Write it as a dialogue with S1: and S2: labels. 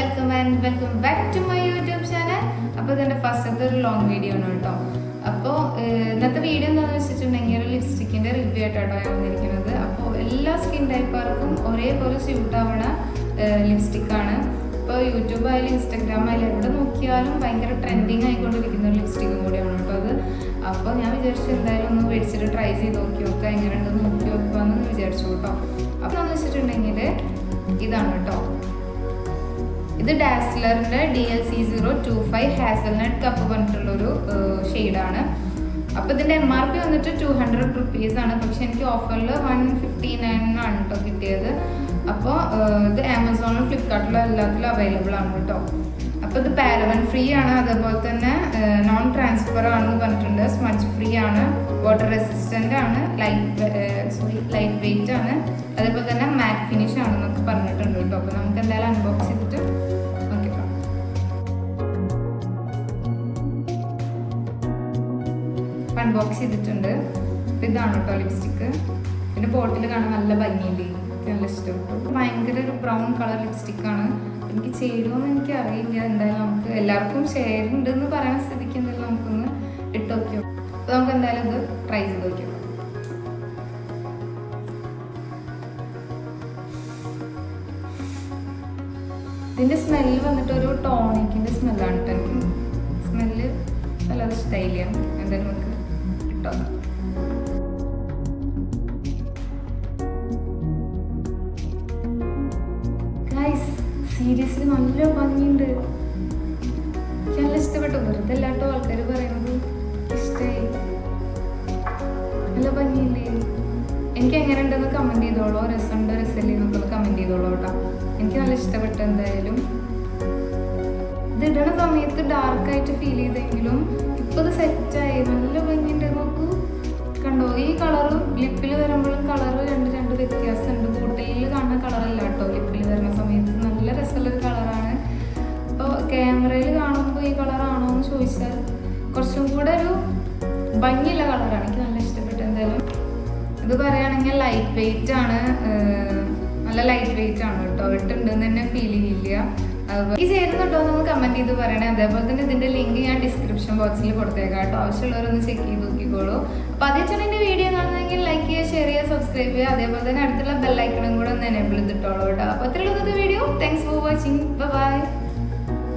S1: And welcome back to my YouTube channel അപ്പോൾ ഇതെന്റെ ഫസ്റ്റത്തെ ഒരു ലോങ് വീഡിയോ ആണ് കേട്ടോ. അപ്പോൾ ഇന്നത്തെ വീഡിയോ എന്താണെന്ന് വെച്ചിട്ടുണ്ടെങ്കിൽ ഒരു ലിപ്സ്റ്റിക്കിന്റെ റിവ്യൂ ആയിട്ടാണ് ഞാൻ വന്നിരിക്കുന്നത്. അപ്പോൾ എല്ലാ സ്കിൻ ടൈപ്പുകാർക്കും ഒരേപോലെ സ്യൂട്ട് ആവണ ലിപ്സ്റ്റിക്കാണ് ഇപ്പോൾ യൂട്യൂബ് ആയാലും ഇൻസ്റ്റാഗ്രാം ആയാലും എവിടെ നോക്കിയാലും ഭയങ്കര ട്രെൻഡിങ് ആയിക്കൊണ്ടിരിക്കുന്ന ഒരു ലിപ്സ്റ്റിക്കും കൂടിയാണ് കേട്ടോ അത്. അപ്പോൾ ഞാൻ വിചാരിച്ചു എന്തായാലും ഒന്ന് മേടിച്ചിട്ട് ട്രൈ ചെയ്ത് നോക്കി നോക്കുക എങ്ങനെയുണ്ടെന്ന് നോക്കി നോക്കുക എന്ന് വിചാരിച്ചു കേട്ടോ. അപ്പോൾ എന്ന് വെച്ചിട്ടുണ്ടെങ്കിൽ ഇതാണ് ഇത് ഡാസ്ലറിന്റെ D L C zero two five hazelnut cup പറഞ്ഞിട്ടുള്ളൊരു ഷെയ്ഡാണ് അപ്പോൾ ഇതിന്റെ എം ആർ പി വന്നിട്ട് ടു ഹൺഡ്രഡ് റുപ്പീസ് ആണ്. പക്ഷെ എനിക്ക് ഓഫറിൽ വൺ ഫിഫ്റ്റി നയൻ ആണ് കേട്ടോ കിട്ടിയത്. അപ്പോൾ ഇത് ആമസോണിലും ഫ്ലിപ്കാർട്ടിലും എല്ലാത്തിലും അവൈലബിൾ ആണ് കേട്ടോ അപ്പോൾ ഇത് പാരവൻ ഫ്രീ ആണ്. അതേപോലെ തന്നെ നോൺ ട്രാൻസ്ഫർ ആണെന്ന് പറഞ്ഞിട്ടുണ്ട്. സ്മച്ച് ഫ്രീ ആണ്. വാട്ടർ റെസിസ്റ്റന്റ് ആണ്. ലൈറ്റ് സോറി ലൈറ്റ് വെയിറ്റ് ആണ്. അതേപോലെ തന്നെ മാറ്റ് ഫിനിഷ് അൺബോക്സ് ചെയ്തിട്ടുണ്ട്. അപ്പൊ ഇതാണ് കേട്ടോ ലിപ്സ്റ്റിക്ക് പിന്നെ ബോട്ടിൽ കാണാൻ നല്ല ഭംഗിയുണ്ട് നല്ല ഇഷ്ടപ്പെട്ടു ഭയങ്കര ഒരു ബ്രൗൺ കളർ ലിപ്സ്റ്റിക്കാണ് എനിക്ക് ചേരുമെന്ന് എനിക്ക് അറിയില്ല എന്തായാലും നമുക്ക് എല്ലാവർക്കും ചേരുന്നുണ്ട് എന്ന് പറയുന്ന സ്ഥിതിക്ക് എന്തായാലും നമുക്കൊന്ന് ഇട്ട് നോക്കിയോ. അപ്പോൾ നമുക്ക് എന്തായാലും ഇത് ട്രൈ ചെയ്ത് നോക്കിയോ. ഇതിന്റെ സ്മെല്ല് വന്നിട്ട് ഒരു ടോണിക്കിന്റെ സ്മെല്ലാണ് കേട്ടോ എനിക്ക്. സ്മെല്ല് നല്ല ഇഷ്ടമായില്ല. എന്തായാലും നമുക്ക് ഗൈസ് സീരിയസ്ലി നല്ല ഭംഗിയുണ്ട്. നല്ല ഇഷ്ടപ്പെട്ടു. വെറുതെ അല്ലാട്ടോ ആൾക്കാർ പറയുന്നത്. ഇഷ്ടമായി നല്ല ഭംഗിയില്ലേ? എനിക്ക് എങ്ങനെ ഉണ്ടെന്ന് കമന്റ് ചെയ്തോളൂ. രസമുണ്ടോ രസമില്ലേ എന്നൊക്കെ കമന്റ് ചെയ്തോളൂ കേട്ടോ. എനിക്ക് നല്ല ഇഷ്ടപ്പെട്ടു എന്തായാലും. ഇത് ഇടണ സമയത്ത് ഡാർക്കായിട്ട് ഫീൽ ചെയ്തെങ്കിലും ഇപ്പൊ ഇത് സെറ്റായി നല്ല ഭംഗിയുണ്ട്. നോക്കൂ. കണ്ടോ? ഈ കളറ് ലിപ്പിൽ വരുമ്പോഴും കളറ് രണ്ട് രണ്ട് വ്യത്യാസമുണ്ട്. കൂട്ടയിൽ കാണുന്ന കളറല്ല കേട്ടോ ലിപ്പിൽ വരുന്ന സമയത്ത്. നല്ല രസമുള്ളൊരു കളറാണ് അപ്പോൾ ക്യാമറയിൽ കാണുമ്പോൾ ഈ കളറാണോ എന്ന് ചോദിച്ചാൽ കുറച്ചും കൂടെ ഒരു ഭംഗിയുള്ള കളറാണ് എനിക്ക് നല്ല ഇഷ്ടപ്പെട്ടു എന്തായാലും ഇത് പറയുകയാണെങ്കിൽ ലൈറ്റ് വെയിറ്റ് ആണ് നല്ല ലൈറ്റ് വെയിറ്റ് ആണ് കേട്ടോ. ഇട്ടുണ്ടെന്ന് തന്നെ ഫീൽ ചെയ്യില്ല. ഈ ചേരുന്നുണ്ടോ എന്നൊന്ന് കമന്റ് ചെയ്ത് പറയണേ. അതേപോലെ തന്നെ ഇതിന്റെ ലിങ്ക് ഞാൻ ഡിസ്ക്രിപ്ഷൻ ബോക്സിൽ കൊടുത്തേക്കാം കേട്ടോ. ആവശ്യമുള്ളവരൊന്ന് ചെക്ക് ചെയ്ത് നോക്കിക്കോളൂ. അപ്പൊ അതേ എന്റെ വീഡിയോ കാണുന്നെങ്കിൽ ലൈക്ക് ചെയ്യുക ഷെയർ ചെയ്യുക സബ്സ്ക്രൈബ് ചെയ്യുക. അതേപോലെ തന്നെ അടുത്തുള്ള ബെല്ലൈക്കണും കൂടെ ഒന്ന് എനേബിൾ ചെയ്തിട്ടോളൂ കേട്ടോ. അപ്പൊ അത്രയുള്ള video thanks for watching bye